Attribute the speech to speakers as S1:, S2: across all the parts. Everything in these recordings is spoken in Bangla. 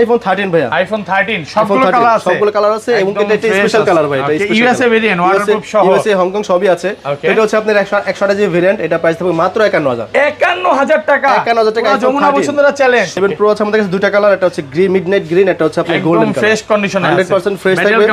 S1: আইফোন 13 ভাইয়া।
S2: আইফোন 13 সবগুলো কালার আছে।
S1: সবগুলো কালার আছে এবং এটা একটা স্পেশাল কালার ভাই এটা
S2: variant, waterproof
S1: USA
S2: সহ।
S1: USA হংকং সবই আছে। এটা হচ্ছে আপনার 100 100 জি ভেরিয়েন্ট এটা প্রাইস থাকবে মাত্র 51000
S2: 51000 টাকা।
S1: 51000 টাকা
S2: যমুনা বসুন্ধরা চ্যালেঞ্জ
S1: 7 প্রো আছে আমাদের কাছে দুটো কালার এটা হচ্ছে গ্রিন মিডনাইট গ্রিন এটা হচ্ছে আপনার গোল্ডেন
S2: ফ্রেশ কন্ডিশনে আছে।
S1: 100% ফ্রেশ থাকবে।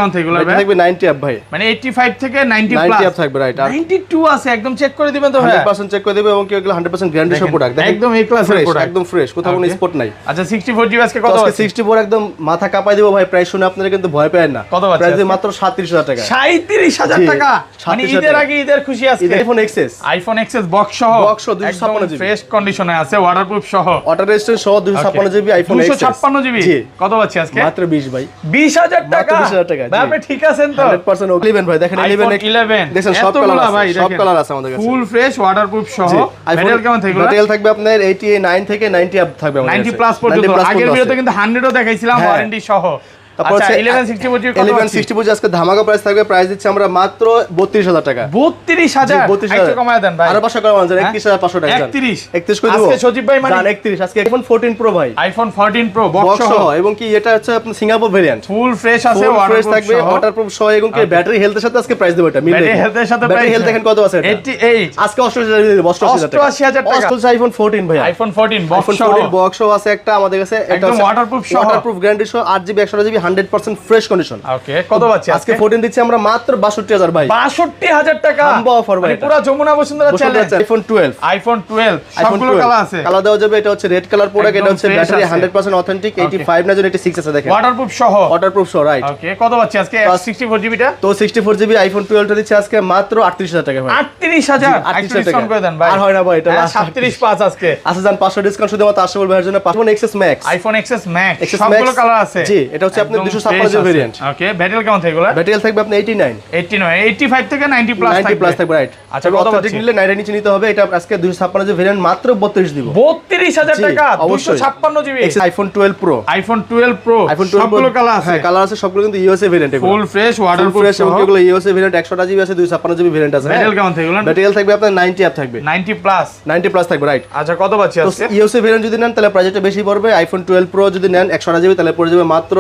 S1: এটা থাকবে 90 আপ ভাই?
S2: মানে 85 থেকে 90
S1: 90
S2: প্লাস
S1: আপ থাকবে রাইট
S2: 92 আছে একদম চেক করে দিবেন তো ভাই।
S1: 100% চেক করে দেবে এবং কি এগুলো 100% গ্যারান্টি
S2: দেখেন,
S1: প্রোডাক্ট
S2: একদম class এর
S1: ফ্রেশ একদম ফ্রেশ কোথাও কোনো স্পট নাই।
S2: আচ্ছা 64 জিবি আজকে কত
S1: আজকে
S2: আছে
S1: 64 একদম মাথা কাঁপাই দিব ভাই প্রাইস শুনে আপনারা কিন্তু ভয় পাবেন না।
S2: কত
S1: প্রাইস? মাত্র 37000 টাকা।
S2: 37000
S1: জি,
S2: টাকা? মানে ঈদের আগে ঈদের খুশি আজকে?
S1: IPhone XS
S2: iPhone XS box সহ
S1: Box সহ 256 GB
S2: ফ্রেশ কন্ডিশনে আছে ওয়াটারপ্রুফ সহ।
S1: ওয়াটার রেজিস্ট্যান্স সহ 256 জিবি আইফোন এক্সএস
S2: 256 জিবি কত পাচ্ছি আজকে?
S1: মাত্র 20 ভাই।
S2: 20000 টাকা?
S1: 20,000 টাকা,
S2: ভাই, আপনি ঠিক আছেন তো?
S1: 100% 11 ভাই। দেখেন 11
S2: iPhone 11
S1: দেখেন সব কালার
S2: ভাই,
S1: সব কালার আছে আমাদের কাছে।
S2: ফুল ফ্রেশ ওয়াটারপ্রুফ সহ। ম্যাটেরিয়াল কেমন থাকবে
S1: থাকবে আপনার 89 থেকে 90 আপ থাকবে আমাদের
S2: 90 প্লাস পর্যন্ত। আগের ভিডিওতে কিন্তু 100 ও দেখাইছিলাম
S1: হ্যাঁ।
S2: ওয়ারেন্টি সহ
S1: তারপর
S2: আচ্ছা
S1: হচ্ছে
S2: 11 60 বুঝি কত
S1: 11 60 বুঝি আজকে ধামাকা প্রাইস থাকবে প্রাইস দিচ্ছি আমরা মাত্র 32000 টাকা।
S2: 32000 একটু কমায় দেন ভাই।
S1: আরও 500 কম আছে
S2: হ্যাঁ?
S1: 31500 টাকা।
S2: 31
S1: 31 করে দিব।
S2: আজকে সজীব ভাই মানে
S1: 31 আজকে আইফোন 14 প্রো ভাই।
S2: আইফোন 14 প্রো বক্স
S1: বক্স
S2: সহ।
S1: সহ এবং কি এটা হচ্ছে আপনার সিঙ্গাপুর ভেরিয়েন্ট
S2: ফুল ফ্রেশ আছে ওয়াটারপ্রুফ
S1: থাকবে ওয়াটারপ্রুফ সহ এবং কি ব্যাটারি হেলথের সাথে আজকে প্রাইস দেবো এটা মিল
S2: ব্যাটারি হেলথের সাথে
S1: ব্যাটারি হেলথ দেখেন কত আছে
S2: 88
S1: আজকে 88000 দেব 88000 টাকা।
S2: 88,000
S1: আইফোন 14 ভাই
S2: আইফোন 14 বক্স সহ।
S1: বক্স সহ আছে একটা আমাদের কাছে
S2: একদম waterproof সহ।
S1: ওয়াটারপ্রুফ গ্যারান্টি সহ 8GB 128GB 100% ফ্রেশ কন্ডিশন
S2: ওকে কত পাচ্ছি
S1: আজকে 14 দিচ্ছি আমরা মাত্র 62000 ভাই।
S2: 62000 টাকা?
S1: Combo offer ভাই
S2: মানে পুরো Jamuna Bashundhara challenge
S1: iPhone 12
S2: iPhone 12 সবগুলো কালার আছে।
S1: কালার দেওয়া যাবে এটা হচ্ছে রেড কালার প্রোডাক্ট এটা হচ্ছে ব্যাটারি
S2: আছে।
S1: 100% অথেন্টিক 85 না যেন 86 আছে দেখেন।
S2: ওয়াটারপ্রুফ সহ।
S1: ওয়াটারপ্রুফ সহ রাইট
S2: ওকে কত পাচ্ছি আজকে? 64 জিবিটা
S1: তো 64GB আইফোন 12 টা দিচ্ছে আজকে মাত্র 38000 টাকা ভাই।
S2: 38000
S1: জি, 38,000
S2: একটু ডিসকাউন্ট করে দেন ভাই।
S1: আর হয় না ভাই, এটা
S2: হ্যাঁ, 37 পাঁচ আজকে।
S1: আচ্ছা জান 500 ডিসকাউন্ট শুধুমাত্র আসবে ভাইয়ের জন্য। IPhone
S2: XS max iPhone
S1: XS max সবগুলো
S2: কালার আছে।
S1: জি, এটা হচ্ছে
S2: একদম
S1: 256
S2: fresh আছে।
S1: variant।
S2: ওকে ব্যাটারি কেমন থাকবে
S1: ব্যাটারি থাকবে আপনার 89
S2: 89 85 থেকে 90 প্লাস
S1: 90 প্লাস থাকবে। রাইট
S2: আচ্ছা কত পাচ্ছি?
S1: নিলে 90 নিচে নিতে হবে এটা আজকে 256 জি ভেরিয়েন্ট মাত্র 32 দিব।
S2: 32000 টাকা
S1: অবশ্যই।
S2: 256 GB
S1: iPhone 12 pro
S2: iPhone 12 pro
S1: iPhone 12
S2: সবগুলো কালার আছে।
S1: হ্যাঁ কালার আছে সবগুলো কিন্তু ইউএসএ ভেরিয়েন্ট এগুলো।
S2: ফুল ফ্রেশ
S1: ফুল ফ্রেশ এবং এগুলো ইউএসএ ভেরিয়েন্ট 100 জিবি আছে 256 জিবি ভেরিয়েন্ট আছে
S2: ব্যাটারি কেমন থাকবে
S1: ব্যাটারি থাকবে আপনার 90 অ্যাপ থাকবে।
S2: 90 প্লাস
S1: 90 প্লাস থাকবে রাইট
S2: আচ্ছা কত পাচ্ছি আজকে?
S1: ইউএসএ ভেরিয়েন্ট যদি নেন তাহলে প্রাইসটা বেশি পড়বে। আইফোন 12 প্রো যদি নেন 100 জিবি তাহলে পড়ে যাবে মাত্র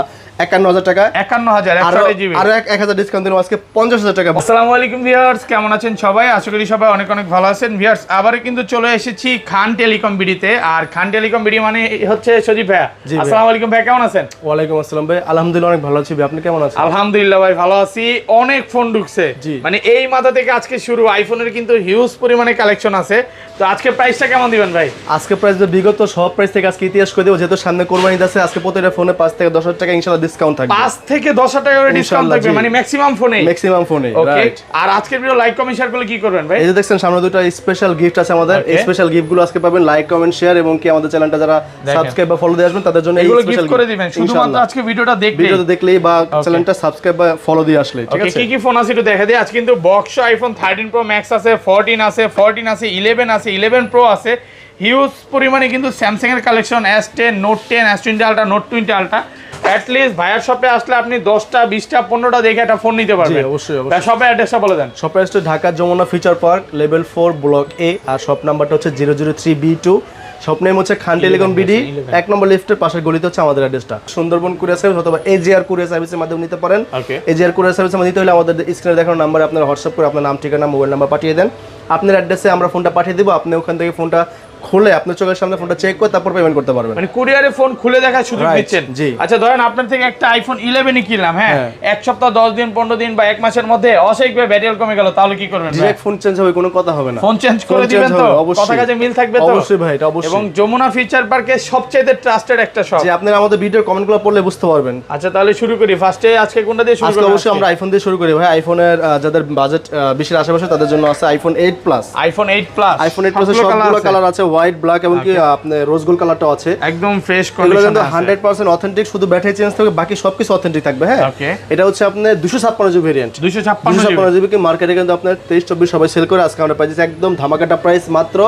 S1: あ একান্ন হাজার টাকা।
S2: 51000
S1: আরও
S2: 100 জিবি
S1: আরও এক এক হাজার ডিসকাউন্ট দিলাম আজকে পঞ্চাশ হাজার টাকা।
S2: আসসালামু আলাইকুম ভিউয়ার্স কেমন আছেন সবাই? আশা করি সবাই অনেক অনেক ভালো আছেন। ভিউয়ার্স আবারও কিন্তু চলে এসেছি খান টেলিকম বিডিতে। আর খান টেলিকম বিডি মানে হচ্ছে সজীব ভাইয়া। আসসালামু আলাইকুম ভাই কেমন আছেন?
S1: ওয়ালাইকুম আসসালাম ভাই। আলহামদুলিল্লাহ অনেক ভালো আছি ভাই। আপনি কেমন আছেন?
S2: আলহামদুলিল্লাহ ভাই ভালো আছি। অনেক ফোন ঢুকছে। মানে এই মাথা থেকে আজকে শুরু। আইফোনের কিন্তু হিউজ পরিমাণে কালেকশন আছে। তো আজকে প্রাইসটা কেমন দিবেন ভাই?
S1: আজকে প্রাইস বিগত সব প্রাইস থেকে আজকে ইতিহাস করে দেবো যেহেতু সামনে কোরবানি আছে আজকে প্রতিটা ফোনে পাঁচ থেকে দশ হাজার টাকা ইনশাল্লাহ ডিসকাউন্ট থাকবে।
S2: পাঁচ থেকে দশ হাজার টাকা করে ডিসকাউন্ট থাকবে মানে ম্যাক্সিমাম ফোনে
S1: ম্যাক্সিমাম ফোনে
S2: ওকে
S1: রাইট
S2: আর আজকের ভিডিও লাইক কমেন্ট শেয়ার করলে কি করবেন ভাই?
S1: এই যে দেখছেন সামনে দুটো স্পেশাল গিফট আছে আমাদের। এই স্পেশাল গিফটগুলো আজকে পাবেন লাইক কমেন্ট শেয়ার এবং কি আমাদের চ্যানেলটা যারা সাবস্ক্রাইব বা ফলো দিয়ে আসবেন তাদের জন্য এই স্পেশাল
S2: গিফট করে দিবেন শুধুমাত্র আজকে ভিডিওটা দেখলে
S1: ভিডিওতে দেখলেই বা চ্যানেলটা সাবস্ক্রাইব বা ফলো দিয়ে আসলে ঠিক আছে?
S2: কি কি ফোন আছে একটু দেখা দিই। আজ কিন্তু box iPhone thirteen pro max আছে ফোরটিন আছে ফোরটিন আছে ইলেভেন আছে ইলেভেন প্রো আছে। হিউজ পরিমাণে কিন্তু স্যামসাং এর collection S ten note ten S twenty ultra note twenty ultra at least ভাইয়ার শপে আসলে আপনি দশটা বিশটা পনেরোটা দেখে একটা ফোন নিতে পারবেন।
S1: অবশ্যই,
S2: অ্যাড্রেসটা বলে দেন।
S1: Dhaka Jamuna feature park level four block A R shop নাম্বারটা হচ্ছে zero zero three B two shop name হচ্ছে খান টেলিকম বিডি এক নম্বর লিফটের পাশের গলিতে হচ্ছে আমাদের অ্যাড্রেসটা সুন্দরবন কুরিয়ার সার্ভিস অথবা এজিআর কুরিয়ার সার্ভিসের মাধ্যমে নিতে পারেন। এজিআর কুরিয়ার সার্ভিসের মাধ্যমে নিতে হলে আমাদের স্ক্রিনে দেখানো নাম্বারে আপনার হোয়াটসঅ্যাপ করে আপনার নাম ঠিকানা মোবাইল নাম্বার পাঠিয়ে দেন। আপনার অ্যাড্রেসে আমরা ফোনটা পাঠিয়ে দেবো। আপনি ওখান থেকে ফোনটা খুলে আপনার চোখের সামনে ফোনটা চেক করে তারপর পেমেন্ট করতে পারবেন।
S2: মানে কুরিয়ারে ফোন খুলে দেখার সুযোগ দিচ্ছেন?
S1: জি।
S2: আচ্ছা ধরেন আপনার থেকে একটা আইফোন ইলেভেনই কিনলাম হ্যাঁ?
S1: হ্যাঁ।
S2: এক সপ্তাহ দশ দিন পনেরো দিন বা এক মাসের মধ্যে অস্বাভাবিকভাবে ব্যাটারি কমে গেল তাহলে কি করবেন?
S1: ডিরেক্ট ফোন চেঞ্জ হবে কোনো কথা হবে না।
S2: ফোন চেঞ্জ করে দিবেন তো? কথা কাজে মিল থাকবে তো?
S1: অবশ্যই ভাই এটা অবশ্যই।
S2: এবং যমুনা ফিচার পার্কের সবচেয়ে ট্রাস্টেড একটা শপ
S1: যে আপনারা আমাদের ভিডিওর কমেন্টগুলো পড়লে বুঝতে পারবেন।
S2: আচ্ছা তাহলে শুরু করি। ফার্স্টে আজকে কোনটা দিয়ে শুরু
S1: আজকে অবশ্যই আমরা আইফোন দিয়ে শুরু করি ভাই। আইফোনের যাদের বাজেট বিশের আশেপাশে তাদের জন্য আছে iPhone eight plus
S2: iPhone 8 plus
S1: iPhone eight প্লাসের সবগুলো কালার আছে হোয়াইট ব্ল্যাক এবং কি আপনার রোজ গোল্ড কালারটাও আছে।
S2: একদম ফ্রেশ কন্ডিশন
S1: কিন্তু হান্ড্রেড পার্সেন্ট অথেন্টিক শুধু ব্যাটারি চেঞ্জ থাকবে বাকি সবকিছু অথেন্টিক থাকবে হ্যাঁ. এটা হচ্ছে আপনার দুশো ছাপ্পান্ন জিবি ভেরিয়েন্ট
S2: 256 জিবি
S1: কি মার্কেটে কিন্তু আপনার তেইশ চব্বিশ সবাই সেল করে আজকে আমরা পাইছি একদম ধামাকাটা প্রাইস মাত্র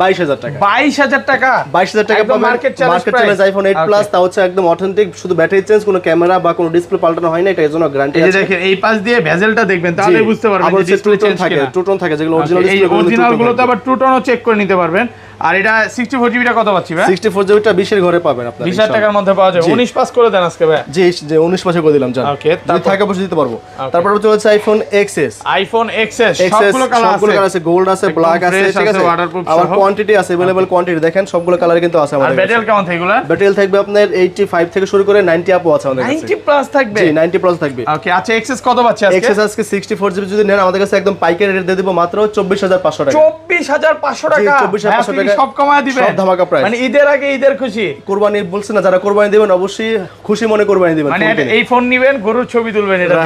S1: বাইশ হাজার টাকা।
S2: 22000 টাকা?
S1: বাইশ হাজার টাকা
S2: একদম
S1: পাবেন।
S2: market challenge market
S1: challenge iPhone eight
S2: Okay.
S1: Plus তা হচ্ছে একদম অথেন্টিক শুধু ব্যাটারি চেঞ্জ কোনো ক্যামেরা বা কোনো ডিসপ্লে পাল্টানো হয় না এটা এর জন্য গ্যারান্টি
S2: এই যে দেখেন এই পাশ দিয়ে ভেজেলটা দেখবেন তাহলে বুঝতে পারবেন ডিসপ্লে চেঞ্জ
S1: থাকে টু টোন থাকে যেগুলো অরিজিনাল
S2: এই অরিজিনালগুলো তো আবার টু টোনও চেক করে নিতে পারবেন। আর এটা সিক্সটি ফোর জিবিটা কত পাচ্ছি ভাই
S1: সিক্সটি ফোর জিবিটা বিশের ঘরে পাবেন আপনার
S2: বিশ হাজার টাকার মধ্যে পাওয়া যাবে
S1: জি।
S2: উনিশ পাস করে দেন আজকে ভাই
S1: জি যে উনিশ মাসে করে দিলাম জান
S2: Okay,
S1: যদি
S2: তারপর?
S1: থাকে বসে দিতে পারবো তারপর চলেছে iPhone XS
S2: iPhone XS
S1: XS
S2: সবগুলো কালার
S1: সবগুলো কালার
S2: আছে
S1: আছে গোল্ড আছে
S2: একদম
S1: ব্ল্যাক আছে
S2: fresh
S1: ঠিক
S2: আছে,
S1: আছে
S2: waterproof
S1: আবার
S2: সহ।
S1: কোয়ান্টিটি আছে अवेलेबल কোয়ান্টিটি দেখেন সবগুলো কালার কিন্তু আছে
S2: আর
S1: আমাদের কাছে
S2: ব্যাটেল কেমন থাকে এগুলো
S1: ব্যাটারি থাকবে আপনার 85 থেকে শুরু করে 90 আপও আছে আমাদের কাছে
S2: 90 প্লাস থাকবে
S1: জি 90 প্লাস থাকবে
S2: ওকে আচ্ছা এক্সএস কত পাচ্ছি আজকে
S1: এক্সএস আজকে 64 জিবি যদি নেন আমাদের কাছে একদম পাইকারি রেট দিয়ে দিব মাত্র 24500 টাকা
S2: চব্বিশ হাজার পাঁচশো টাকা
S1: 24,500
S2: হ্যাঁ, আপনি কি
S1: টাকা।
S2: সব কমায় দিবেন
S1: সব ধামাকা price।
S2: মানে ঈদের আগে ঈদের খুশি।
S1: কোরবানি বলছে না যারা কোরবানি দিবেন অবশ্যই খুশি মনে কোরবানি দিবেন
S2: মানে। এই ফোন নিবেন গরুর ছবি তুলবেন এটা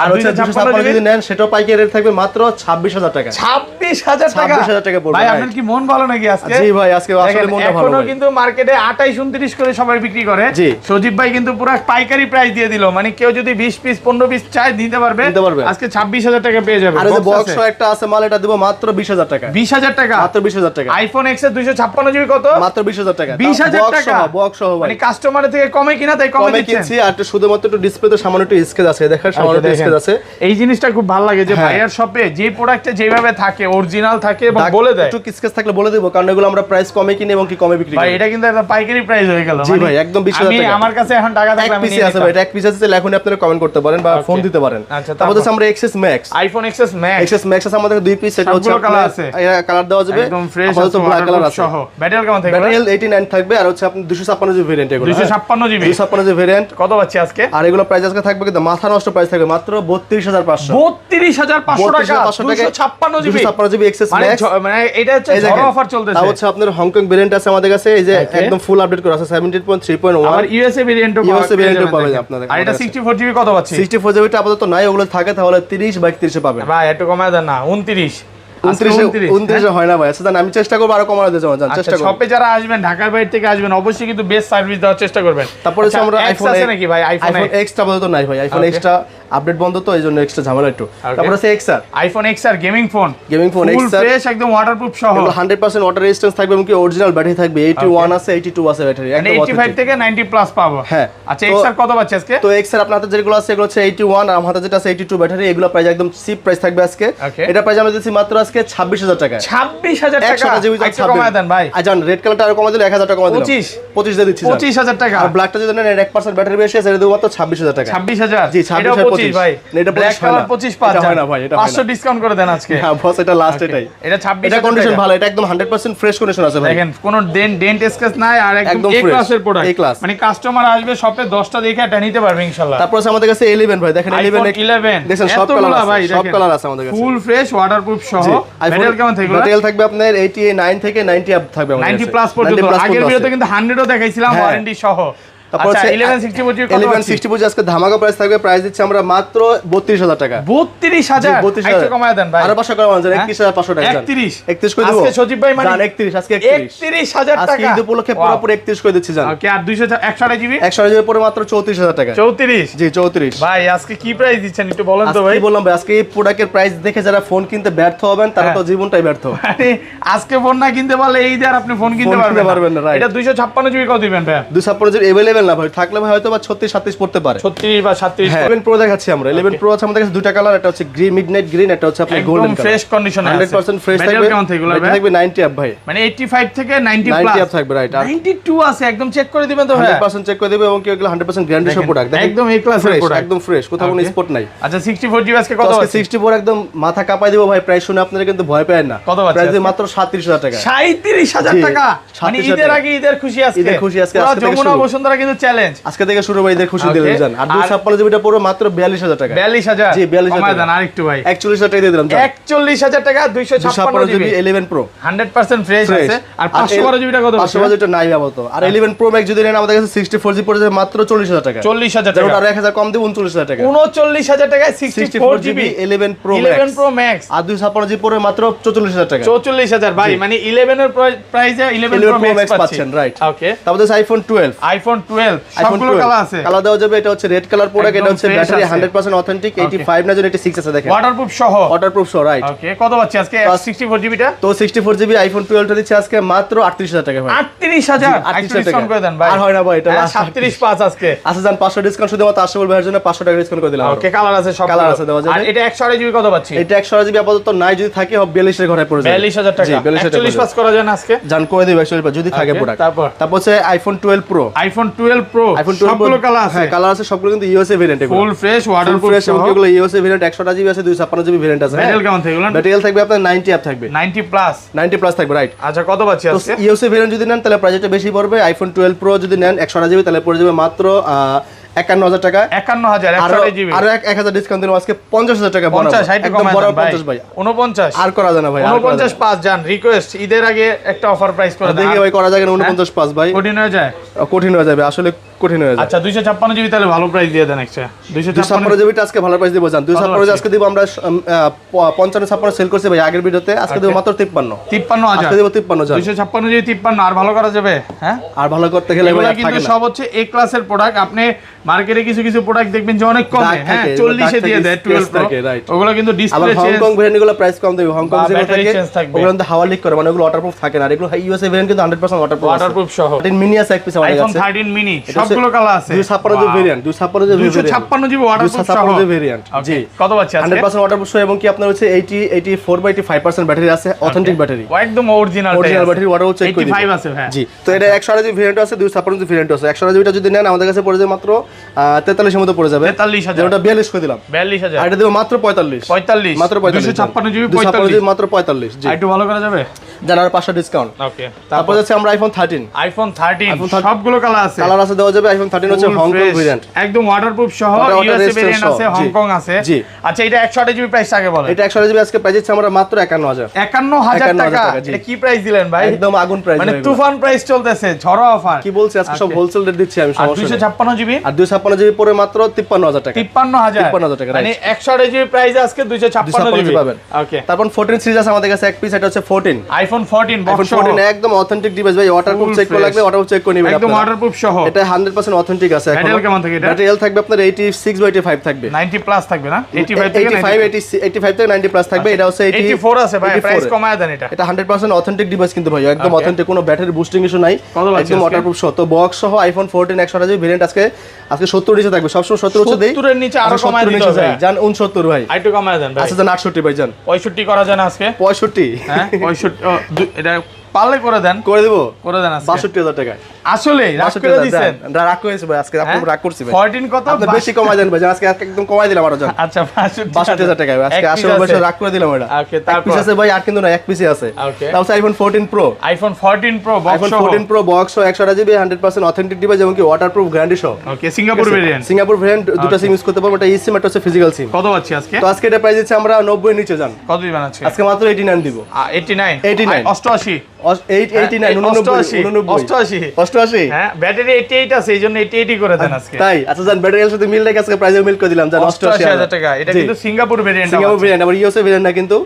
S2: আর
S1: হচ্ছে 256 যদি নেন সেটাও পাইকারি রেট থাকবে মাত্র 26000 টাকা।
S2: ছাব্বিশ হাজার টাকা?
S1: 26,000 টাকা পড়বে,
S2: ভাই আপনার কি মন ভালো নাকি আজকে?
S1: জি ভাই আজকে আসলে মনটা ভালো এখনও
S2: কিন্তু মার্কেটে আটাইশ উনত্রিশ করে সবাই বিক্রি করে। সজীব ভাই কিন্তু পুরো পাইকারি প্রাইস দিয়ে দিল। মানে কেউ যদি বিশ পিস পনেরো পিস চাই দিতে পারবে।
S1: নিতে পারবে।
S2: আজকে ছাব্বিশ হাজার টাকা পেয়ে যাবে।
S1: আর এই যে বক্স একটা আছে মাল এটা দিব মাত্র 20000 টাকা।
S2: বিশ হাজার টাকা?
S1: মাত্র 20000 টাকা।
S2: আইফোন এক্সের দুইশো ছাপ্পান্ন জিবি কত?
S1: মাত্র 20000 টাকা।
S2: বিশ হাজার টাকা।
S1: বক্স সহ
S2: মানে কাস্টমারের থেকে কমে কিনা তাই কমে
S1: কমে কিনছি আর শুধুমাত্র একটু ডিসপ্লেতে সামান্য একটু স্কেচ আছে দেখেন সামান্য একটু স্কেচ আছে।
S2: এই জিনিসটা খুব ভালো লাগে যে
S1: হ্যাঁ।
S2: ভাইয়ার শপে যে প্রোডাক্টে যেভাবে থাকে অরিজিনাল থাকে এবং বলে দেয়।
S1: একটু স্কেচ থাকলে বলে দেবো কারণ এগুলো আমরা প্রাইস কমে কিনি এবং কি কমে বিক্রি করি।
S2: এটা কিন্তু একটা পাইকারি প্রাইস হয়ে গেল।
S1: জি
S2: মানে
S1: ভাই, একদম 20,000
S2: আমি
S1: টাকা।
S2: আমার কাছে এখন টাকা থাকলে আমি
S1: পিসি আছে ভাই এটা এক পিস আছে আপনারা কমেন্ট করতে পারেন বা ফোন দিতে পারেন।
S2: আচ্ছা,
S1: তারপর আমরা XS max
S2: iPhone XS max
S1: XS max আছে আমাদের দুই পিস সেটা হচ্ছে
S2: সবগুলো আছে।
S1: কালার দেওয়া যাবে।
S2: একদম ফ্রেশ
S1: ব্ল্যাক কালার আছে।
S2: সহ। ব্যাটারি কেমন থাকে
S1: ব্যাটারি 89 থাকবে আর হচ্ছে আপনি 256 জিবি ভেরিয়েন্ট এগুলো
S2: দুইশো ছাপ্পান্ন জিবি
S1: 256 জিবি ভেরিয়েন্ট
S2: কত পাচ্ছি আজকে?
S1: আর এগুলো প্রাইস আজকে থাকবে কিন্তু মাথা নষ্ট প্রাইস থাকবে মাত্র 32500
S2: বত্রিশ হাজার পাঁচশো টাকা।
S1: 32,500
S2: জিবি
S1: 256 জিবি এক্সএস
S2: মানে
S1: ম্যাক্স
S2: মানে এটা হচ্ছে ঝড় অফার চলতেছে।
S1: হচ্ছে আপনার হংকং ভেরিয়েন্ট আছে আমাদের কাছে এই যে একদম ফুল আপডেট করা আছে 17.3.1
S2: আবার ইউএসএ ভেরিয়েন্টও
S1: USA variant ও পাবেন আপনাদের
S2: আর এটা
S1: কাছে।
S2: 64 জিবি কত পাচ্ছি?
S1: 64 জিবিটা আপাতত নাই ওগুলো থাকে তাহলে 30 বা 31 এ পাবেন।
S2: ভাই একটু কমায় দেন না 29 আজকে
S1: 29 29 হয়? না ভাই। আচ্ছা আমি চেষ্টা করব আরও কমানো দিতে চেষ্টা
S2: শপে যারা আসবেন ঢাকার বাইরে থেকে আসবেন অবশ্যই কিন্তু বেস্ট সার্ভিস দেওয়ার চেষ্টা করবেন।
S1: তারপরে আমরা আইফোন
S2: আছে নাকি ভাই? আইফোন
S1: আইফোন এক্স নাই ভাই আইফোন
S2: Okay.
S1: আপডেট বন্ধ তো এই জন্য এক্সট্রা ঝামেলা একটু। তারপরে হচ্ছে
S2: X iPhone X
S1: gaming phone
S2: gaming
S1: phone full
S2: fresh একদম ওয়াটারপ্রুফ সহ।
S1: 100% ওয়াটার রেজিস্ট্যান্স থাকবে এবং কি অরিজিনাল ব্যাটারি থাকবে 81 আছে 82 আছে ব্যাটারি একদম
S2: 85 থেকে 90 প্লাস পাবো।
S1: হ্যাঁ।
S2: আচ্ছা
S1: তো-
S2: এক্স আর কত পাচ্ছে আজকে?
S1: তো এক্সের আপনার হাতে যেগুলো আছে এগুলো হচ্ছে 81 আর আমার হাতে যেটা আছে 82 ব্যাটারি এগুলো প্রাইস একদম চিপ প্রাইস থাকবে আজকে। এটা প্রাইস আমরা দিচ্ছি মাত্র আজকে 26000 টাকা
S2: 26000 টাকা?
S1: একশোটা জিবি
S2: একটু কমায় দেন ভাই।
S1: রেড কালারটা আরও দিলে 1000 টাকা কমাই দিলাম।
S2: 25
S1: 25 দিয়ে দিচ্ছি জান।
S2: 25000 টাকা।
S1: আর ব্ল্যাকটা যদি নেন 1% ব্যাটারি বেশি আছে এটা দেবো মাত্র 26000 টাকা।
S2: 26000
S1: জি, 26
S2: এটাও
S1: আর
S2: 25 ভাই।
S1: এটা
S2: ব্ল্যাক কালার
S1: না।
S2: 25 পাঁচ
S1: হয় না ভাই, এটা হয়
S2: 500 ডিসকাউন্ট করে দেন আজকে।
S1: হ্যাঁ বস এটা লাস্ট এটাই।
S2: এটা 26
S1: এটা কন্ডিশন ভালো এটা একদম 100% ফ্রেশ কন্ডিশন আছে ভাই।
S2: দেখেন কোন ডেন্ট ডেন্ট নাই আর একদম এ ক্লাসের প্রোডাক্ট
S1: A class।
S2: মানে কাস্টমার আসবে শপে 10টা দেখে এটা নিতে পারবে ইনশাআল্লাহ
S1: তারপর আছে আমাদের কাছে 11 ভাই। দেখেন 11
S2: আইফোন 11
S1: দেখেন সব কালার আছে সব কালার আছে আমাদের কাছে।
S2: ফুল ফ্রেশ ওয়াটারপ্রুফ সহ ব্যাটারি কেমন থাকে
S1: ব্যাটারি থাকবে আপনার 89 থেকে 90 আপ থাকবে আমাদের
S2: 90 প্লাস পর্যন্ত। আগের ভিডিওতে কিন্তু 100 ও দেখাইছিলাম
S1: হ্যাঁ।
S2: ওয়ারেন্টি সহ।
S1: তারপর
S2: আচ্ছা
S1: হচ্ছে
S2: 1160 বুঝি কত
S1: 11
S2: পাচ্ছি
S1: 60 বুঝি আজকে ধামাকা প্রাইস থাকবে। প্রাইস দিচ্ছি আমরা মাত্র 32000 টাকা।
S2: 32000
S1: 32,000
S2: একটু কমায় দেন ভাই।
S1: আরও 500 করে মানছেন
S2: হ্যাঁ?
S1: 31500 টাকা
S2: 31
S1: 31 করে দিব।
S2: আজকে সজীব ভাই মানে
S1: 31 আজকে 31
S2: 31000
S1: আজকে ঈদ উপলক্ষে পুরোপুরি 31 করে দিচ্ছি জান।
S2: ওকে আর 200 100 জিবি?
S1: 100 জিবি পরে মাত্র 34000 টাকা।
S2: 34
S1: জি 34
S2: ভাই আজকে কি প্রাইস দিচ্ছেন একটু বলেন তো ভাই।
S1: কি বললাম ভাই আজকে এই প্রোডাক্টের প্রাইস দেখে যারা ফোন কিনতে ব্যর্থ হবেন তারা
S2: হ্যাঁ।
S1: তো জীবনটাই ব্যর্থ।
S2: মানে আজকে ফোন না কিনতে পারলে এই যে আর আপনি ফোন কিনতে পারবেন না। এটা 256 জিবি কত দিবেন ভাই?
S1: জিবি এভেলেবেল না ভাই? থাকলে ভাই হয়তো বা 36 37 পড়তে পারে।
S2: 36 বা 37
S1: হ্যাঁ। 11 প্রো দেখাচ্ছি আমরা। 11 প্রো আছে আমাদের কাছে দুটো কালার একটা হচ্ছে গ্রিন মিডনাইট গ্রিন একটা হচ্ছে আপনার গোল্ডেন
S2: ফ্রেশ কন্ডিশনে আছে।
S1: 100% ফ্রেশ থাকবে। থাকবে 90 আপ ভাই।
S2: মানে 85 থেকে 90
S1: 90 আপ থাকবে রাইট আর
S2: 92 আছে একদম চেক করে দিবেন তো ভাই
S1: 100% চেক করে দিবে এবং কি এগুলো 100% গ্যারান্টি সহ
S2: দেখেন,
S1: প্রোডাক্ট
S2: একদম class এর
S1: ফ্রেশ একদম ফ্রেশ কোথাও কোনো স্পট নাই।
S2: আচ্ছা 64 জিবি আজকে কত আছে?
S1: 64 একদম মাথা কাঁপাই দিব ভাই প্রাইস শুনে আপনারা কিন্তু ভয় পায় না।
S2: কত
S1: প্রাইস? মাত্র 37000 টাকা।
S2: 37000
S1: জি,
S2: টাকা? মানে ঈদের আগে ঈদের খুশি আজকে।
S1: ঈদের খুশি আজকে,
S2: যমুনা। বসুন্ধরা কিন্তু চ্যালেঞ্জ
S1: আজকে থেকে শুরু ভাই খুশি
S2: Okay.
S1: দিলাম আর
S2: আর-
S1: 256 জিবিটা পুরো মাত্র 42000 টাকা।
S2: 42000
S1: জি, 42,000 টাকা।
S2: দেন আরেকটু ভাই।
S1: 41000 টাকা দিয়ে দিলাম
S2: 41000 টাকা 256
S1: 256
S2: জিবি
S1: জিবি 11 প্রো
S2: 100% ফ্রেশ আছে। আর 512 জিবিটা কত
S1: পাঁচশো বাজে এটা নাই আপাতত আর 11 প্রো ম্যাক্স যদি নেন আমাদের কাছে 64 জিবি পড়ে যাবে মাত্র 40000 টাকা।
S2: 40000 টাকা।
S1: আরও 1000 কম দিব 39000 টাকা।
S2: 39000 টাকায় 64
S1: 64
S2: GB
S1: GB 11 pro
S2: 11 pro max
S1: আর 256 জিবি পড়ে মাত্র 44000 টাকা।
S2: 44000 ভাই মানে 11 এর প্রাইসে 11
S1: 11
S2: প্রো ম্যাক্স
S1: পাচ্ছেন, right.
S2: ওকে
S1: তারপর আইফোন 12
S2: আইফোন 12 12 সবগুলো কালার আছে।
S1: কালার দেওয়া যাবে এটা হচ্ছে রেড কালার প্রোডাক্ট এটা হচ্ছে ব্যাটারি 100% অথেন্টিক 85 না যেন 86 আছে দেখেন।
S2: ওয়াটারপ্রুফ সহ।
S1: ওয়াটারপ্রুফ সহ রাইট
S2: ওকে কত পাচ্ছি আজকে? 64 জিবিটা
S1: তো 64 জিবি আইফোন 12 টা দিচ্ছে আজকে মাত্র 38000 টাকা ভাই।
S2: 38000
S1: 38,000
S2: একটু ডিসকাউন্ট করে দেন ভাই।
S1: আর হয় না ভাই, এটা
S2: 37 পাঁচ আজকে।
S1: আচ্ছা জান 500 ডিসকাউন্ট শুধুমাত্র আশরাফুল ভাইয়ের জন্য 500 টাকা ডিসকাউন্ট করে দিলাম
S2: ওকে কালার আছে সব
S1: Colour আছে দেওয়া যাবে।
S2: আর এটা 128 জিবি কত পাচ্ছি?
S1: এটা 100 জিবি আপাতত নাই যদি থাকে হবে 42 এর ঘরে পড়ে যাবে।
S2: 42000 টাকা।
S1: 42
S2: পাস করা যায় না আজকে।
S1: জান করে দিবে 41 যদি থাকে প্রোডাক্ট
S2: তারপর?
S1: তারপর হচ্ছে iPhone 12 pro
S2: iPhone 12 pro
S1: iPhone 12
S2: সবগুলো কালার আছে
S1: হ্যাঁ কালার আছে সবগুলো কিন্তু ইউএসএ ভেরিয়েন্ট এগুলো। Full
S2: fresh
S1: full waterproof
S2: fresh
S1: এগুলো ইউএসএ ভেরিয়েন্ট 100 জিবি আছে 256 জিবি ভেরিয়েন্ট আছে
S2: ব্যাটারি কেমন থাকে
S1: ব্যাটারি থাকবে আপনার 90 অ্যাপ থাকবে।
S2: 90 প্লাস
S1: 90 প্লাস থাকবে রাইট
S2: আচ্ছা কত পাচ্ছি
S1: তো
S2: আজকে?
S1: ইউএসএ ভেরিয়েন্ট যদি নেন তাহলে প্রাইসটা বেশি পড়বে। আইফোন 12 প্রো যদি নেন 100 জিবি তাহলে পড়ে যাবে মাত্র একান্ন হাজার টাকা।
S2: 51000
S1: আরও
S2: 128
S1: এক হাজার ডিসকাউন্ট দিলাম। আজকে পঞ্চাশ হাজার টাকা পঞ্চাশ
S2: 50 হাইট
S1: একদম
S2: কমায়
S1: বড়
S2: দেন ভাই।
S1: পঞ্চাশ ভাই।
S2: 49
S1: আর করা যায় না ভাই
S2: 49 পাঁচ যান রিকোয়েস্ট ঈদের আগে একটা অফার প্রাইস করে
S1: দেখি ভাই করা যায় না উনপঞ্চাশ পাঁচ ভাই।
S2: কঠিন হয়ে যায়।
S1: কঠিন হয়ে যাবে। আসলে কঠিন হয়ে যাবে
S2: আচ্ছা 256 জিবি তাহলে ভালো প্রাইস দিয়ে দেন একটা। 256
S1: ছাপ্পান্ন জিবিটা আজকে ভালো প্রাইস দিব জান। দুই ছাপ্পান্ন
S2: পাচ্ছি?
S1: আজকে দিব আমরা উম, আহ, প- পঞ্চান্ন ছাপ্পান্ন সেল করছি ভাই আগের ভিডিওতে। আজকে দেবো মাত্র তিপ্পান্ন।
S2: 53000
S1: আজকে দেবো তিপ্পান্ন জান।
S2: 256 জিবি 53 আর ভালো করা যাবে? হ্যাঁ?
S1: আর ভালো করতে গেলে ভাই
S2: কিন্তু সব হচ্ছে এ ক্লাসের প্রোডাক্ট আপনি মার্কেটে কিছু কিছু প্রোডাক্ট দেখবেন যে অনেক কমে হ্যাঁ? 40 এ দিয়ে দেয় 12 প্রো ওগুলো কিন্তু display change
S1: Hong Kong variant price কম দেবে হংকং যেগুলো থাকে ওগুলো কিন্তু হাওয়া লিক করে মানে ওগুলো ওয়াটারপ্রুফ থাকে না। আর এগুলো ইউএসএ ভেরিয়েন্ট কিন্তু 100% ওয়াটারপ্রুফ
S2: ওয়াটারপ্রুফ সহ।
S1: তিন মিনি আছে এক পিস আমাদের
S2: আইফোন
S1: কাছে।
S2: 13 মিনি সবগুলো কালার আছে।
S1: দুই ছাপ্পান্ন জিবি ভেরিয়েন্ট দুই ছাপ্পান্ন GB variant
S2: 256 GB waterproof
S1: 256 GB variant জি।
S2: কত আজকে
S1: হান্ড্রেড পার্সেন্ট ওয়াটারপ্রুফ এবং কি আপনার হচ্ছে এইটি এইটি ফোর বা এইটি ফাইভ পার্সেন্ট ব্যাটারি আছে অথেন্টিক ব্যাটারি
S2: একদম original
S1: original battery water check করে
S2: 85 আছে হ্যাঁ।
S1: জি তো এটা একশো আড়াই জিবি ভেরিয়েন্ট আছে দুই ছাপ্পান্ন জিবি ভেরিয়েন্ট আছে। একশো আড়াই জিবিটা যদি নেন আমাদের কাছে পড়ে যাবে মাত্র তেতাল্লিশের মতো পড়ে যাবে।
S2: 43000
S1: যেটা বিয়াল্লিশ করে দিলাম।
S2: 42000
S1: আর এটা দেবো মাত্র পঁয়তাল্লিশ।
S2: 45
S1: মাত্র পঁয়তাল্লিশ।
S2: 256 জিবি
S1: দুই
S2: 45
S1: মাত্র পঁয়তাল্লিশ জি।
S2: একটু ভালো করা যাবে?
S1: জানার পাঁচশো ডিসকাউন্ট
S2: ওকে
S1: তারপর যাচ্ছে আমরা আইফোন থার্টিন
S2: আইফোন 13 সবগুলো কালার আছে।
S1: কালার আছে দেওয়া যাবে আইফোন থার্টিন হচ্ছে হংকং ভেরিয়েন্ট
S2: একদম ওয়াটারপ্রুফ সহ ইউএসএ ভেরিয়েন্ট আছে হংকং আছে।
S1: জি।
S2: আচ্ছা এটা 128 জিবি প্রাইস আগে বলেন।
S1: এটা একশো আড়াই জিবি আজকে প্রাইস দিচ্ছে আমরা মাত্র একান্ন হাজার।
S2: 51000
S1: 51,000
S2: টাকা। এটা কি প্রাইস দিলেন ভাই?
S1: একদম আগুন প্রাইস
S2: মানে তুফান প্রাইস চলতেছে ঝড়ো অফার।
S1: কি বলছি? আজকে সব হোলসেল রেট দিচ্ছি আমি সমস্যা নেই।
S2: 256 জিবি
S1: আর দুই ছাপ্পান্ন জিবি পরে মাত্র তিপ্পান্ন হাজার টাকা।
S2: 53000
S1: 53,000 টাকা,
S2: মানে 128 জিবি প্রাইস আজকে 256
S1: 256
S2: জিবি
S1: পাবেন।
S2: ওকে
S1: তারপর ফোরটিন সিরিজ আছে আমাদের কাছে এক পিস এটা হচ্ছে ফোরটিন
S2: আইফোন 14 বক্স সহ।
S1: ফোরটিন একদম অথেন্টিক ডিভাইস ভাই ওয়াটারপ্রুফ চেক করে লাগবে ওয়াটারপ্রুফ চেক করে নেবেন
S2: একদম ওয়াটারপ্রুফ সহ।
S1: এটা হান্ড্রেড পার্সেন্ট অথেন্টিক আছে এখন।
S2: Battery কেমন থাকে এটা?
S1: ব্যাটারি থাকবে আপনার এইটি সিক্স বা এইটি ফাইভ থাকবে।
S2: 90 প্লাস থাকবে না? 85 থেকে
S1: eighty five
S2: 90
S1: eighty eighty five থেকে নাইনটি প্লাস থাকবে এটা হচ্ছে
S2: 84 আছে ভাই প্রাইস কমায় দেন এটা।
S1: এটা হান্ড্রেড পার্সেন্ট অথেন্টিক ডিভাইস কিন্তু ভাই একদম. অথেন্টিক কোনো ব্যাটারি বুস্টিং ইস্যু নাই একদম ওয়াটারপ্রুফ সহ। তো বক্স সহ আইফোন ফোরটিন একশো জিবি ভেরিয়েন্ট আজকে আজকে সত্তর নিচে থাকবে সবসময় সত্তর হচ্ছে দেই।
S2: 70 এর নিচে
S1: আরও
S2: কমায় দিতে হবে।
S1: জান উনসত্তর ভাই।
S2: আইটু কমায় দেন ভাই।
S1: আচ্ছা জান আটষট্টি ভাই জান।
S2: 65 করা যায় না আজকে?
S1: পঁয়ষট্টি।
S2: হ্যাঁ 65 ও, দু- এটা পারলে করে দেন।
S1: করে দেবো?
S2: করে দেন
S1: বাষট্টি হাজার টাকায়।
S2: আসলে রাগ করে
S1: রাগ ভাই আজকে আপনি
S2: হ্যাঁ?
S1: রাগ করছি ভাই।
S2: 14 কত?
S1: আপনি বেশি কমাই দেন ভাই আজকে একদম কমাই দিলাম আরও জান।
S2: আচ্ছা 65
S1: বাষট্টি হাজার টাকায় আজকে
S2: এক
S1: আসলে
S2: piece
S1: রাগ করে দিলাম এটা।
S2: ওকে তারপর?
S1: পিস আছে ভাই আর কিন্তু না এক পিসে আছে. তারপর iPhone fourteen pro
S2: iPhone 14 pro box
S1: iPhone
S2: সহ?
S1: ফোরটিন প্রো বক্স একশো আট GB hundred percent authentic device এবং কি ওয়াটারপ্রুফ গ্যারান্টি সহ
S2: okay Singapore variant
S1: Singapore variant দুটো সিম ইউজ করতে পারব এটা ই সিম হচ্ছে ফিজিক্যাল সিম
S2: কত পাচ্ছি আজকে?
S1: তো আজকে এটা প্রাইস দিচ্ছে আমরা নব্বই নিচে যান।
S2: কত দিবেন আজকে?
S1: আজকে মাত্র এইটি নাইন দিব
S2: 89
S1: 89
S2: 88
S1: এইট এইটি নাইন
S2: এই
S1: উননব্বই
S2: অষ্টআশি,
S1: উননব্বই।
S2: অষ্টআশি।
S1: অষ্টআশি?
S2: ব্যাটারি 88 আছে এইজন্য 88 করে দেন আজকে।
S1: তাই? জান ব্যাটারির সাথে মিল রেখে আজকে প্রাইসে মিল করে দিলাম জান অষ্টআশি
S2: 88000 টাকা। এটা কিন্তু সিঙ্গাপুর ভেরিয়েন্ট
S1: সিঙ্গাপুর ভেরিয়েন্ট আবার ইউএসএ ভেরিয়েন্ট না কিন্তু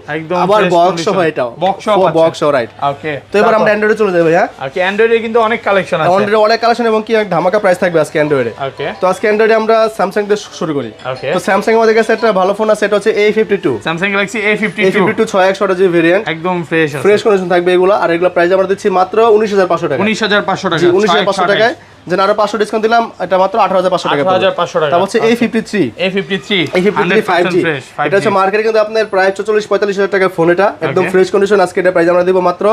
S1: আবার বক্স
S2: condition।
S1: এটাও।
S2: Box সহ পাচ্ছেন।
S1: বক্স রাইট
S2: ওকে
S1: তো এবার আমরা অ্যান্ড্রয়েডে চলে যাব হ্যাঁ
S2: অ্যান্ড্রয়েডে কিন্তু অনেক কালেকশন আছে।
S1: অ্যান্ড্রয়েডে অনেক কালেকশন এবং কি ধামাকা প্রাইস থাকবে আজকে অ্যান্ড্রয়েডে
S2: ওকে
S1: তো আজকে অ্যান্ড্রয়েডে আমরা স্যামসাং দিয়ে শুরু করি। তো স্যামসাং আমাদের কাছে একটা ভালো ফোন আছে এটা হচ্ছে A fifty two
S2: Samsung Galaxy
S1: A
S2: A52
S1: fifty two ছয় একশো জিবি ভেরিয়েন্ট
S2: একদম ফ্রেশ
S1: ফ্রেশ কন্ডিশন থাকবে এগুলো আর এগুলো প্রাইস আমরা দিচ্ছি মাত্র উনিশ হাজার পাঁচশো টাকা
S2: 19500 টাকা
S1: জি উনিশ হাজার পাঁচশো টাকায়। যেন আরও পাঁচশো ডিসকাউন্ট দিলাম এটা মাত্র আঠারো হাজার পাঁচশো টাকা
S2: 18,500 টাকা।
S1: তারপর হচ্ছে এই ফিফটি থ্রি
S2: A53
S1: এই ফিফটি থ্রি ফাইভ জি এটা হচ্ছে মার্কেটে কিন্তু আপনার প্রায় চল্লিশ পঁয়তাল্লিশ হাজার টাকার ফোন এটা। একদম ফ্রেশ কন্ডিশন আজকে এটা প্রাইস আমরা দিব মাত্র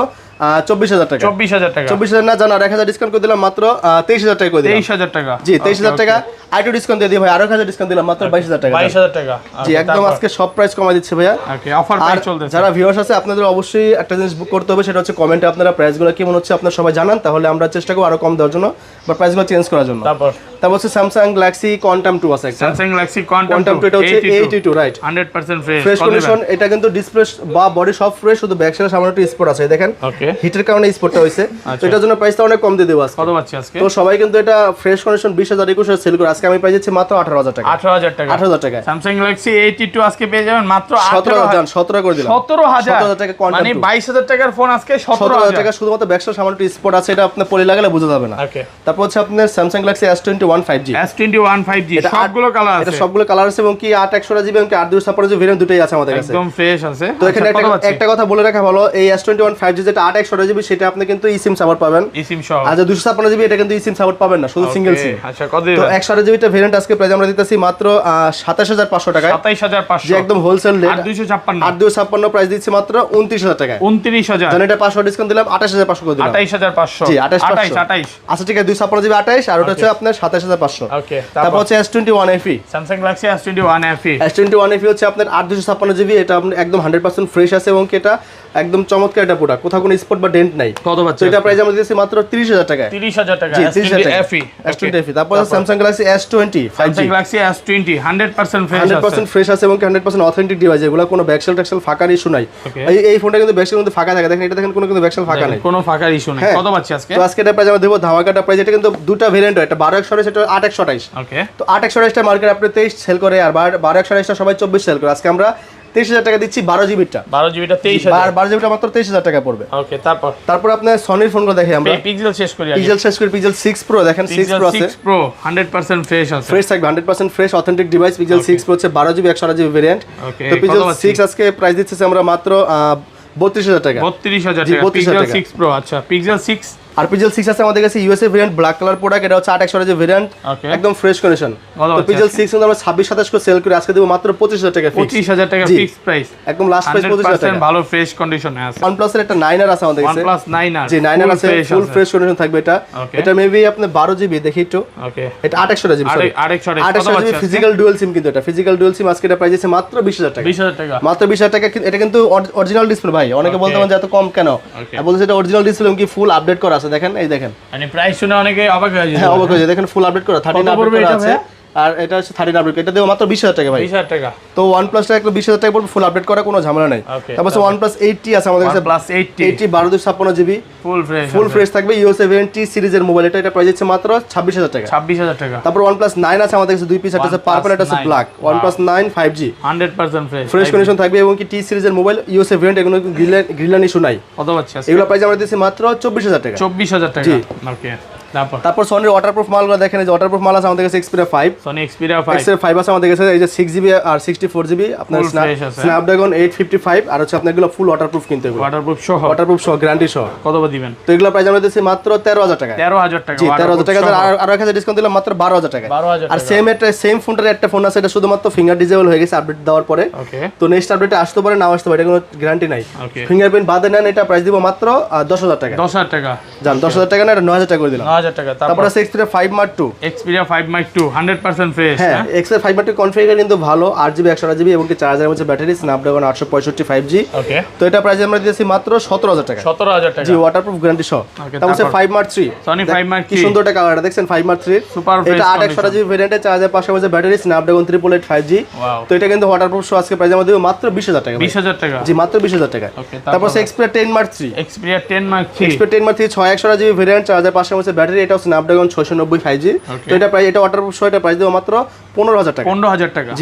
S1: চব্বিশ হাজার টাকা।
S2: 24000 টাকা।
S1: চব্বিশ হাজার না জান আর এক হাজার ডিসকাউন্ট করে দিলাম মাত্র তেইশ হাজার টাকা করে দিলাম।
S2: 23000 টাকা।
S1: জি তেইশ হাজার টাকা। আইটু ডিসকাউন্ট দিয়ে দিই ভাই আরও হাজার ডিসকাউন্ট দিলাম মাত্র বাইশ হাজার টাকা।
S2: 22000 টাকা।
S1: জি একদম আজকে সব প্রাইস দিচ্ছে ভাইয়া।
S2: অফার প্রাইস
S1: যারা ভিউয়ার্স আছে আপনাদের অবশ্যই একটা জিনিস বুক করতে হবে সেটা হচ্ছে কমেন্টে আপনারা প্রাইসগুলো কেমন হচ্ছে আপনারা সবাই জানান তাহলে আমরা চেষ্টা করব আরও কম দেওয়ার জন্য বা প্রাইসগুলো চেঞ্জ করার জন্য।
S2: তারপর?
S1: তারপর হচ্ছে স্যামসাং গ্যালাক্সি কোয়ান্টাম টু আছে একটা।
S2: Samsung Galaxy Quantum
S1: Quantum two এটা হচ্ছে eighty two right
S2: 100% fresh
S1: fresh condition এটা কিন্তু ডিসপ্লে বা বডি সব ফ্রেশ শুধু ব্যাক সাইডে সামান্য একটু স্পট আছে দেখেন।
S2: ওকে
S1: হিটের কারণে স্পটটা হয়েছে। তো
S2: আচ্ছা।
S1: এটার জন্য প্রাইসটা অনেক কম দিয়ে দেবো আজকে।
S2: কত পাচ্ছি আজকে?
S1: তো সবাই কিন্তু এটা ফ্রেশ কন্ডিশন বিশ হাজার একুশ সেল করে। আজকে আমি পাই যাচ্ছি মাত্র আঠারো হাজার টাকা।
S2: 18000 টাকা।
S1: আঠারো হাজার টাকায়।
S2: স্যামসাং গ্যালাক্সি 82 আজকে পেয়ে যাবেন মাত্র
S1: সতেরো
S2: 18000
S1: হাজার সতেরো করে দিলাম।
S2: 17000
S1: 17,000 টাকা Quantum
S2: মানে 22000 টাকার ফোন আজকে
S1: সতেরো হাজার
S2: 17000
S1: টাকা শুধুমাত্র ব্যাক সাইডে সামান্য একটু স্পট আছে এটা আপনার পরে লাগালে বোঝা যাবে না।
S2: ওকে
S1: তারপর হচ্ছে আপনার Samsung Galaxy S twenty one five G
S2: S21 5G
S1: এটা
S2: সবগুলো কালার আছে।
S1: সবগুলো কালার আছে এবং কি আট একশো জিবি এবং কি আট দুশো ছাপ্পান্ন জিবি ভেরিয়েন্ট দুটোই আছে আমাদের কাছে।
S2: একদম ফ্রেশ আছে।
S1: তো এখানে
S2: আচ্ছা,
S1: একটা
S2: কত পাচ্ছি
S1: একটা কথা বলে রাখা ভালো এই S twenty one five G যেটা আট একশো জিবি সেটা আপনি কিন্তু ই সাপোর্ট পাবেন।
S2: ইসিম সহ।
S1: আর দুশো ছাপ্পান্ন জিবি এটা কিন্তু ই সাপোর্ট পাবেন না শুধু সিঙ্গেল সিম
S2: আচ্ছা কত
S1: তো
S2: দিবেন
S1: জিবিটা ভেরিয়েন্ট আজকে প্রাইস আমরা দিতেছি মাত্র সাতাশ হাজার পাঁচশো টাকায়।
S2: 27500
S1: যে একদম হোলসেল রেট
S2: আর 256
S1: আট দুশো ছাপ্পান্ন প্রাইস দিচ্ছি মাত্র উনত্রিশ হাজার টাকায়।
S2: 29000
S1: জানেন এটা পাঁচশো ডিসকাউন্ট দিলাম আঠাশ হাজার পাঁচশো করে দিলাম।
S2: 28500
S1: জি আঠাশ
S2: 28 28
S1: আচ্ছা ঠিক আছে দুই ছাপ্পান্ন জিবি আঠাশ আর ওটা হচ্ছে আপনার সাতাশ হাজার পাঁচশো। তারপর?
S2: তারপর
S1: হচ্ছে S twenty one FE
S2: Samsung Galaxy S21 FE
S1: S twenty one FE হচ্ছে আপনার আট দুশো ছাপ্পান্ন জিবি এটা আপনার একদম হান্ড্রেড পার্সেন্ট ফ্রেশ আছে এবং কি এটা একদম চমৎকার একটা প্রোডাক্ট কোথাও কোনো স্পট বা ডেন্ট নাই।
S2: কত
S1: তো এটা প্রাইস আমরা দিয়েছি মাত্র তিরিশ হাজার
S2: 30000 টাকা
S1: জি তিরিশ হাজার
S2: S20
S1: টাকা
S2: FE
S1: এস এফি তারপর Samsung Galaxy S twenty five G
S2: Samsung Galaxy S20 100% fresh
S1: hundred
S2: আছে
S1: পার্সেন্ট ফ্রেশ আছে। এবং হান্ড্রেড পার্সেন্ট অথেন্টিক ডিভাইস এগুলো কোনো ব্যাকসেল ট্যাক্সেল ফাঁকার ইস্যু নাই। এই এই ফোনটা কিন্তু ব্যাকসেল ফাঁকা থাকে। দেখেন এটা দেখেন কোনো কিন্তু ব্যাকসেল ফাঁকা নেই।
S2: কোনো ফাঁকার ইস্যু নেই।
S1: হ্যাঁ।
S2: কত পাচ্ছি আজকে?
S1: তো আজকে এটা প্রাইস আমরা দেবো ধামাকাটা প্রাইস এটা কিন্তু দুটা ভেরিয়েন্ট হয়। এটা বারো একশো আঠাশ এটা আট একশো আঠাশ তো আট একশো আঠাশটা মার্কেট আপনি তেইশ সেল করে আর বারো একশো আঠাশটা সবাই চব্বিশ সেল করে। আজকে আমরা তেইশ হাজার টাকা দিচ্ছি বারো জিবিটা।
S2: 12 জিবিটা 23000
S1: আর বারো জিবিটা মাত্র তেইশ হাজার টাকা পড়বে।
S2: ওকে তারপর?
S1: তারপর আপনার সনির ফোনগুলো দেখি আমরা।
S2: পিক্সেল শেষ করি
S1: পিক্সেল শেষ করে পিক্সেল সিক্স প্রো দেখেন সিক্স প্রো আছে।
S2: প্রো 100% ফ্রেশ আছে।
S1: ফ্রেশ থাকবে hundred percent fresh authentic device Pixel six pro হচ্ছে বারো জিবি একশো আট জিবি ভেরিয়েন্ট তো পিক্সেল সিক্স আজকে প্রাইস দিচ্ছি আমরা মাত্র বত্রিশ হাজার টাকা।
S2: 32000
S1: জি,
S2: টাকা
S1: 32,000
S2: পিক্সেল
S1: টাকা।
S2: 6 প্রো আচ্ছা। পিক্সেল 6
S1: আর পিক্সেল সিক্স আছে আমাদের কাছে USA variant black colour product এটা হচ্ছে আট একশো যে ভেরিয়েন্ট একদম ফ্রেশ কন্ডিশন তো
S2: হচ্ছে
S1: সিক্স আমরা ছাব্বিশ সাতাশ করে সেল করে আজকে দেবো মাত্র পঁচিশ হাজার টাকা fixed।
S2: 25000 টাকা ফিক্স প্রাইস
S1: একদম লাস্ট প্রাইস পঁচিশ হাজার টাকা।
S2: ভালো ফ্রেশ কন্ডিশনে আছে।
S1: OnePlus এর একটা নাইনার আছে আমাদের কাছে।
S2: OnePlus 9 আর
S1: জি নাইনার আছে ফুল ফ্রেশ কন্ডিশন থাকবে এটা। এটা মেবি আপনার বারো জিবি দেখি একটু।
S2: ওকে
S1: এটা আট একশো জিবি
S2: কত
S1: আঠাশশো জিবি ফিজিক্যাল ডুয়েল সিম কিন্তু এটা। ফিজিক্যাল ডুয়েল সিম আজকে এটা প্রাইস আছে মাত্র বিশ হাজার টাকা।
S2: 20000 টাকা।
S1: মাত্র বিশ হাজার টাকা এটা কিন্তু অরিজিনাল ডিসপ্লে ভাই। অনেকে. বলতে পারেন যে এত কম কেন. আর বলছে এটা অরিজিনাল ডিসপ্লে কি ফুল আপডেট করা আছে। দেখেন এই দেখেন।
S2: মানে প্রাইস শুনে অনেকে অবাক হয়ে
S1: যায়
S2: হ্যাঁ
S1: অবাক হয়ে যায় দেখেন ফুল আপডেট করা থার্টিন
S2: কত
S1: আপডেট
S2: পড়বে
S1: করা আছে? আর এটা হচ্ছে থার্টিন আপডেট এটা দেবো মাত্র বিশ হাজার টাকা ভাই।
S2: 20000 টাকা।
S1: তো ওয়ান প্লাসটা একটু বিশ হাজার টাকা পড়বে ফুল আপডেট করা কোনো ঝামেলা নাই। তারপর ওয়ান প্লাস এইটটি আছে আমাদের কাছে।
S2: OnePlus 80
S1: এইটটি বারো দুশো ছাপ্পান্ন GB
S2: full fresh
S1: full fresh থাকবে ইউ সেভেন টি সিরিজের মোবাইল এটা এটা প্রাইস হচ্ছে মাত্র ছাব্বিশ হাজার টাকা।
S2: 26000 টাকা।
S1: তারপর ওয়ান প্লাস নাইন আছে আমাদের কাছে দুই পিস একটা আছে পার্পল একটা আছে
S2: 9
S1: black OnePlus nine five G
S2: 100% fresh
S1: fresh condition থাকবে এবং কি টি সিরিজের মোবাইল ইউএসএ ভেরিয়েন্ট এগুলো গ্রিলান ইস্যু নাই।
S2: কত পাচ্ছি আজকে।
S1: এগুলো প্রাইস আমরা দিচ্ছি মাত্র চব্বিশ হাজার টাকা।
S2: 24000 টাকা।
S1: জি।
S2: ওকে তারপর?
S1: তারপর সনির ওয়াটারপ্রুফ মালগুলো দেখেন এই যে ওয়াটারপ্রুফ মাল আছে আমাদের কাছে Xperia five
S2: Sony Xperia 5
S1: Xperia five আছে আমাদের কাছে এই যে সিক্স জিবি আর সিক্সটি ফোর জিবি আপনার। স্ন্যাপড্রাগন এইট ফিফটি ফাইভ আর হচ্ছে আপনার এগুলো ফুল ওয়াটারপ্রুফ কিনতে হবে
S2: ওয়াটারপ্রুফ সহ?
S1: ওয়াটারপ্রুফ সহ গ্যারান্টি সহ।
S2: কত দিবেন?
S1: তো এগুলো প্রাইস আমরা দিচ্ছি মাত্র তেরো হাজার টাকা
S2: 13000 টাকা
S1: জি তেরো হাজার
S2: waterproof
S1: টাকা
S2: সহ।
S1: আর আরও এক হাজার ডিসকাউন্ট দিলাম মাত্র বারো হাজার টাকা
S2: 12000
S1: আর সেম একটা সেম ফোনটার একটা ফোন আছে এটা শুধুমাত্র ফিঙ্গার ডিজেবল হয়ে গেছে আপডেট দেওয়ার পরে।
S2: ওকে
S1: তো নেক্সট আপডেটে আসতে পারে নাও আসতে পারে এটা কোনো গ্যারান্টি নাই। ফিঙ্গারপ্রিন্ট বাদে নেন এটা প্রাইস দিব মাত্র দশ হাজার টাকা
S2: 10000 টাকা।
S1: জান দশ হাজার টাকা না এটা নয় হাজার টাকা করে দিলাম।
S2: 9000 টাকা
S1: তারপর আছে Xperia five Mark two
S2: Xperia 5 মাইক 2 100% ফ্রেশ
S1: হ্যাঁ এক্সের ফাইভ মার্ক টু কনফিগার কিন্তু ভালো আট জিবি একশো জিবি এবং কি চার মধ্যে ব্যাটারি স্ন্যাপড্রাগন আটশো পঁয়ষট্টি ফাইভ জি
S2: ওকে
S1: তো এটা প্রাইস আমরা দিয়েছি মাত্র সতেরো হাজার টাকা।
S2: 17000 টাকা।
S1: জি ওয়াটারপ্রুফ গ্যারান্টি সহ। তারপর
S2: তারপর?
S1: Five Mark three
S2: Sony 5 Mark
S1: কি সুন্দর কালারটা দেখছেন? ফাইভ মার্ক থ্রি
S2: Super
S1: এটা আট একশো জিবি ভেরিয়েন্টে চার হাজার পাঁচশো মধ্যে battery Snapdragon triple eight five
S2: G
S1: তো এটা কিন্তু ওয়াটারপ্রুফ সহ আজকে প্রাইস আমরা দেবো মাত্র বিশ হাজার টাকা ভাই।
S2: 20000 টাকা।
S1: জি মাত্র বিশ হাজার টাকা। তারপর
S2: তারপর?
S1: Xperia ten Mark three
S2: Xperia 10 Mark 3
S1: Xperia ten Mark three ছয় একশো জিবি ভেরিয়েন্ট চার হাজার পাঁচশো মধ্যে ব্যাটারি এটা স্ন্যাপড্রাগন ছয়শো নব্বই ফাইভ জি তো এটা প্রায় এটা অর্ডার এটা প্রাইস দেবো মাত্র পনেরো হাজার টাকা।
S2: 15000 টাকা।
S1: জি।